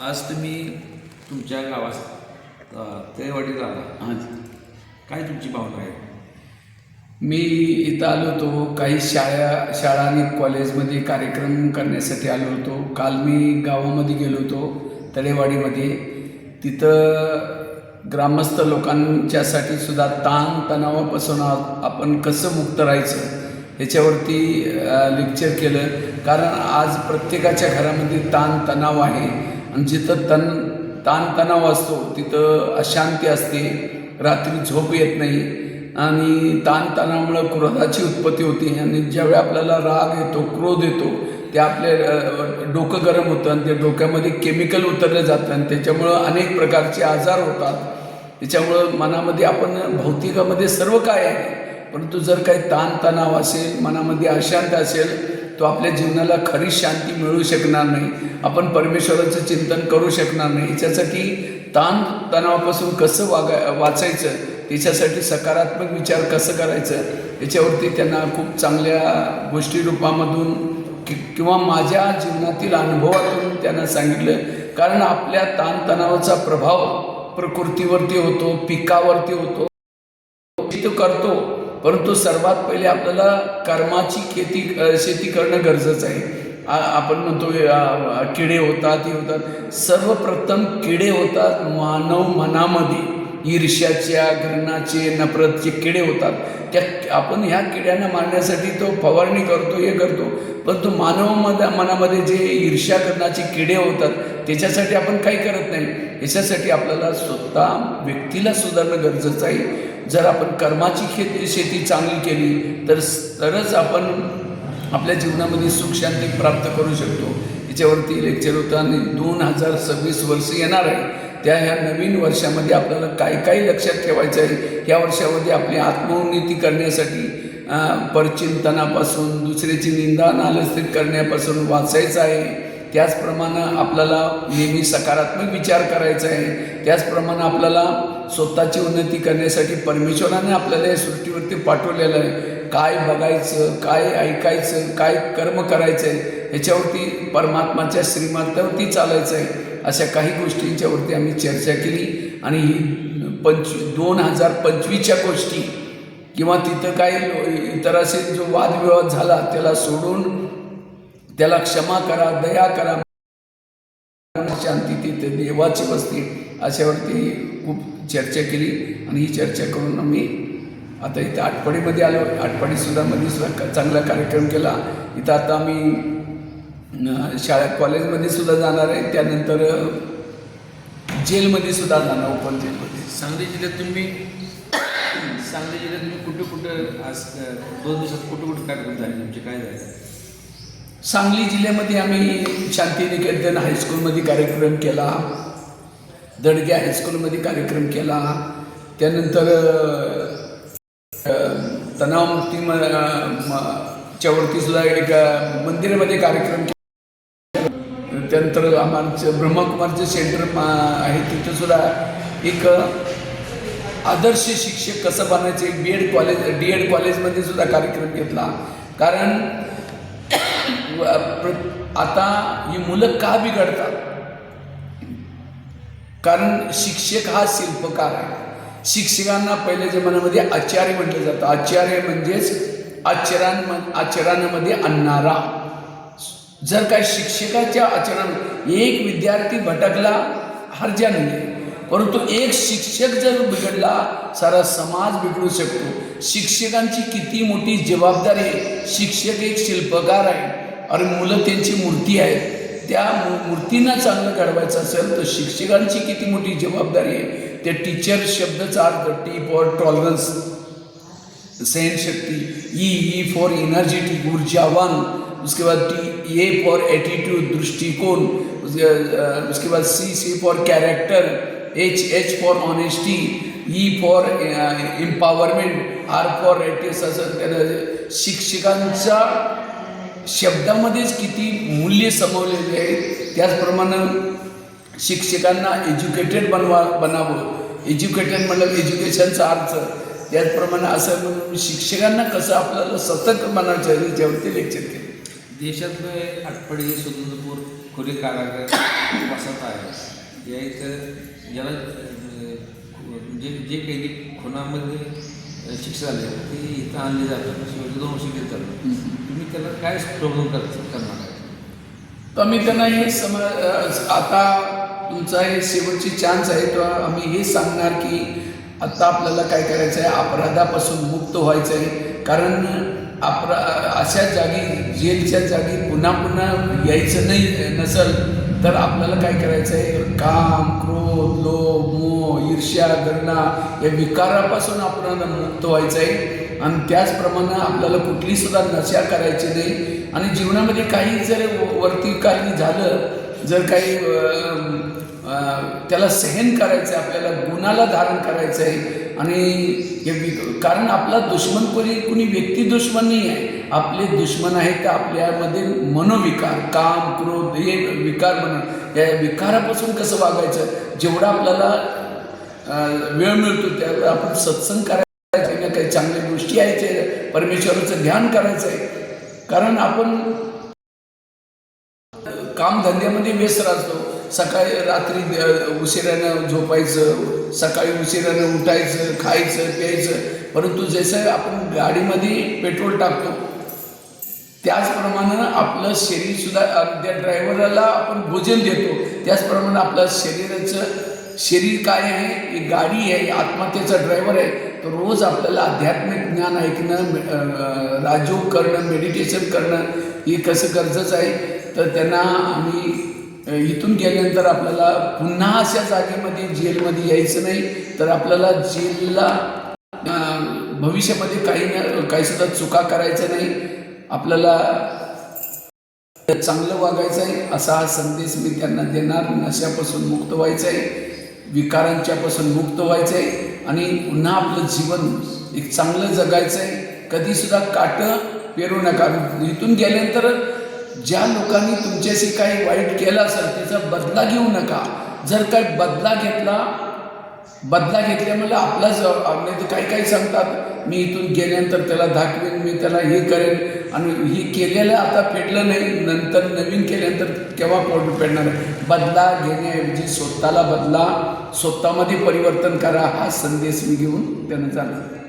आज तुम्ही तुमच्या गावात अ, तेवाडीत आला. हां काय तुमची भावना आहे? मी इथं आलो होतो काही शाळा शाळा आणि कॉलेजमध्ये कार्यक्रम करण्यासाठी आलो होतो. काल मी गावामध्ये गेलो होतो तळेवाडीमध्ये. तिथं ग्रामस्थ लोकांच्यासाठी सुद्धा ताण तणावापासून आपण कसं मुक्त राहायचं ह्याच्यावरती लेक्चर केलं. कारण आज प्रत्येकाच्या घरामध्ये ताण तणाव आहे. जिथं तण ताणतणाव असतो तिथं अशांती असते रात्री झोप येत नाही. आणि ताणतणावामुळं क्रोधाची उत्पत्ती होते. आणि ज्यावेळी आपल्याला राग येतो क्रोध येतो ते आपले डोकं गरम होतं आणि ते डोक्यामध्ये केमिकल उतरलं जातं आणि त्याच्यामुळं अनेक प्रकारचे आजार होतात. त्याच्यामुळं मनामध्ये आपण भौतिकामध्ये सर्व काय आहे? परंतु जर काही ताणतणाव असेल मनामध्ये अशांत असेल तो आपल्या जीवनाला खरी शांती मिळू शकणार नाही. आपण परमेश्वराचं चिंतन करू शकणार नाही. याच्यासाठी ताण तणावापासून कसं वागा वाचायचं? त्याच्यासाठी सकारात्मक विचार कसं करायचं? याच्यावरती त्यांना खूप चांगल्या गोष्टी रूपामधून कि किंवा माझ्या जीवनातील अनुभवातून त्यांना सांगितलं. कारण आपल्या ताणतणावाचा प्रभाव प्रकृतीवरती होतो पिकावरती होतो. तो करतो. परंतु सर्वात पहिले आपल्याला कर्माची खेती शेती करणं गरजेचं आहे. आपण म्हणतो किडे होतात हे होतात. सर्वप्रथम किडे होतात मानव मनामध्ये. ईर्ष्याच्या घृणाचे नफरतचे किडे होतात. त्या आपण ह्या किड्यांना मारण्यासाठी तो फवारणी करतो हे करतो. परंतु मानव मध- मनामध्ये जे ईर्ष्या करण्याचे किडे होतात त्याच्यासाठी आपण काही करत नाही. याच्यासाठी आपल्याला स्वतः व्यक्तीला सुधारणं गरजेचं आहे. जर आपण कर्माची खेती शेती चांगली केली तर तरच आपण आपल्या जीवनामध्ये सुख शांती प्राप्त करू शकतो. याच्यावरती लेक्चर होतं आणि दोन हजार सव्वीस वर्ष येणार आहे. त्या ह्या नवीन वर्षामध्ये आपल्याला काय काय लक्षात ठेवायचं आहे? या वर्षामध्ये आपली आत्मोन्नती करण्यासाठी परचिंतनापासून दुसऱ्याची निंदा नालस्थित करण्यापासून वाचायचं आहे. त्याचप्रमाणे आपल्याला नेहमी सकारात्मक विचार करायचा आहे. त्याचप्रमाणे आपल्याला स्वतःची उन्नती करण्यासाठी परमेश्वराने आपल्याला या सृष्टीवरती पाठवलेलं आहे. काय बघायचं काय ऐकायचं काय कर्म करायचं आहे ह्याच्यावरती परमात्माच्या श्रीमंतावरती चालायचं आहे अशा काही गोष्टींच्यावरती आम्ही चर्चा केली. आणि ही पंच दोन हजार पंचवीसच्या गोष्टी किंवा तिथं काही इतर असे जो वादविवाद झाला त्याला सोडून त्याला क्षमा करा दया करा. शांती तिथे देवाची वस्ती. अशावरती खूप चर्चा केली आणि ही चर्चा करून आम्ही आता इथं आटपाडीमध्ये आलो. आटपाडीसुद्धा मध्ये सुद्धा चांगला कार्यक्रम केला. इथं आता आम्ही शाळा कॉलेजमध्ये सुद्धा जाणार आहे. त्यानंतर जेलमध्ये सुद्धा जाणार ओपन जेलमध्ये. सांगली जिल्ह्यात तुम्ही सांगली जिल्ह्यात तुम्ही कुठे कुठं आज दोन दिवसात कुठे कुठे कार्यक्रम झाले? तुमचे काय झाले? सांगली जिल्ह्यामध्ये आम्ही शांतिनिकेतन हायस्कूलमध्ये कार्यक्रम केला. दडगे हायस्कूलमध्ये कार्यक्रम केला. त्यानंतर तणावमुक्ती म म- च्यावरती सुद्धा एक मंदिरमध्ये मंदिरामध्ये कार्यक्रम केला. त्यानंतर आमचं ब्रह्मकुमारचं सेंटर आहे. तिथं सुद्धा एक आदर्श शिक्षक कसं बनायचे B Ed college D Ed कॉलेजमध्ये सुद्धा कार्यक्रम घेतला. कारण प्र- आता ही मुलं का बिघडतात? कारण शिक्षक हा शिल्पकार आहे. शिक्षकांना पहिल्या जमान्यामध्ये आचार्य म्हटलं जातं. आचार्य म्हणजेच आचरण आचरणामध्ये आणणारा. जर काय शिक्षकाच्या आचरण एक विद्यार्थी भटकला हरजा नाही. परंतु एक शिक्षक जर बिघडला सारा समाज बिघडू शकतो. शिक्षकांची किती मोठी जबाबदारी आहे. शिक्षक एक शिल्पकार आहे. आणि मुलं त्यांची मूर्ती आहे त्या मू- मूर्तींना चांगलं घडवायचं असेल तर शिक्षकांची किती मोठी जबाबदारी आहे. ते टीचर शब्दाचा अर्थ टी फॉर टॉलरन्स सहनशक्ती ई ई फॉर एनर्जेटिक ऊर्जावान. उसके बाद टी ए फॉर एटीट्यूड दृष्टिकोन. उसके उसके बाद C C for character H H for honesty E for empowerment R for ATS असं त्याला शिक्षकांचा शब्दामध्येच किती मूल्य समवलेले आहेत त्याचप्रमाणे शिक्षकांना एज्युकेटेड बनवा बनावं. एज्युकेटेड म्हणलं एज्युकेशनचा अर्थ. त्याचप्रमाणे असं म्हणून शिक्षकांना कसं आपल्याला सतत म्हणायचं आहे याच्यावरती लेक्चर केलं. देशातलं हे स्वतंत्रपूर खोली कारागृह वसत आहे या इथं ज्याला जे म्हणजे जे काही खुनामध्ये शिक्षा झाली ती इथं आणली जातात शेवटी दोन वर्ष केली जातात तुम्ही त्याला काय प्रॉब्लेम कर करणार आहे तर आम्ही त्यांना हे सम आता तुमचा हे शेवटची चान्स आहे तर आम्ही हे सांगणार की आता आपल्याला काय करायचं आहे? अपराधापासून मुक्त व्हायचं आहे. कारण अपरा अशा जागी जेलच्या जागी पुन्हा पुन्हा यायचं नाही नसल तर आपल्याला काय करायचं आहे? काम क्रोध लोभ मोह ईर्ष्या गणना या विकारापासून आपण मुक्त व्हायचं आहे. आणि त्याचप्रमाणे आपल्याला कुठली सुद्धा नशा करायची नाही. आणि जीवनामध्ये काही जर वरती काही झालं जर काही त्याला सहन करायचं आहे आपल्याला गुणाला धारण करायचं आहे. आणि हे कारण आपला दुश्मन कोणी कुणी व्यक्ती दुश्मन नाही आहे. आपले दुश्मन आहे तर आपल्यामध्ये मनोविकार काम क्रोध हे विकार म्हणून. या विकारापासून कसं वागायचं? जेवढा आपल्याला वेळ मिळतो त्यावेळेला आपण सत्संग करायचा ना काही चांगल्या गोष्टी यायचे परमेश्वराचं ध्यान करायचं आहे कारण आपण कामधंद्यामध्ये व्यस्त राहतो. सकाळी रात्री उशिरानं झोपायचं सकाळी उशिरानं उठायचं खायचं प्यायचं. परंतु जसं आपण गाडीमध्ये पेट्रोल टाकतो त्याचप्रमाणे आपलं शरीरसुद्धा त्या ड्रायव्हरला आपण भोजन देतो. त्याचप्रमाणे आपलं शरीराचं शरीर काय आहे? एक गाडी आहे आत्महत्येचा ड्रायव्हर आहे. तर रोज आपल्याला आध्यात्मिक ज्ञान ऐकणं राजयोग करणं मेडिटेशन करणं हे कसं गरजेचं आहे? तर त्यांना आम्ही इथून गेल्यानंतर आपल्याला पुन्हा अशा जागेमध्ये जेलमध्ये यायचं नाही. तर आपल्याला जेलला भविष्यामध्ये काही न काही सुद्धा चुका करायचं नाही. आपल्याला चांगलं वागायचं आहे असा हा संदेश मी त्यांना देणार. नशापासून मुक्त व्हायचं आहे. विकारांच्यापासून मुक्त व्हायचं आहे आणि पुन्हा आपलं जीवन एक चांगलं जगायचं आहे कधीसुद्धा काटं पेरू नका. इथून गेल्यानंतर ज्या लोकांनी तुमच्याशी काही वाईट केलं असेल त्याचा बदला घेऊ नका. जर काय बदला घेतला बदला घेतल्यामुळे आपला आपलाच नाही तर काही काही सांगतात मी इथून गेल्यानंतर त्याला दाखवेन मी त्याला हे करेन. आणि हे केलेलं आता फेडलं नाही नंतर नवीन केल्यानंतर केव्हा पोट फेडणार बदला घेण्याऐवजी स्वतःला बदला स्वतःमध्ये परिवर्तन करा हा संदेश मी घेऊन त्यांना चालू